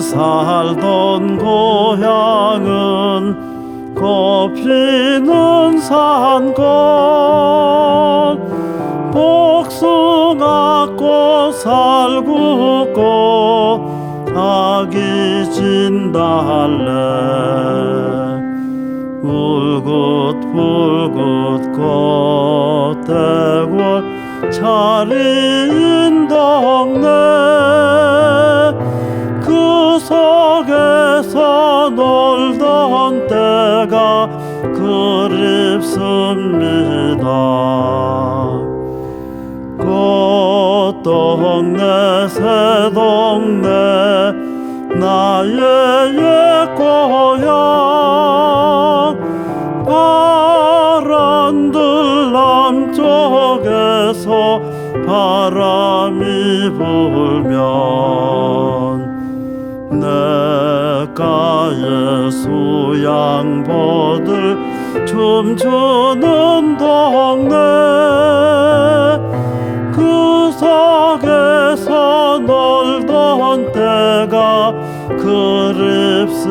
살던 고향은 꽃피는 산골. 복숭아꽃 살구꽃 아기 진달래. 울긋불긋 꽃대골 차린 동네 그립습니다. 꽃동네 새동네 나의 옛 고향 바람들 남쪽에서 바람이 불면 나의 수양보들 춤추는 동네 그 속에서 놀던 때가 그립습니다.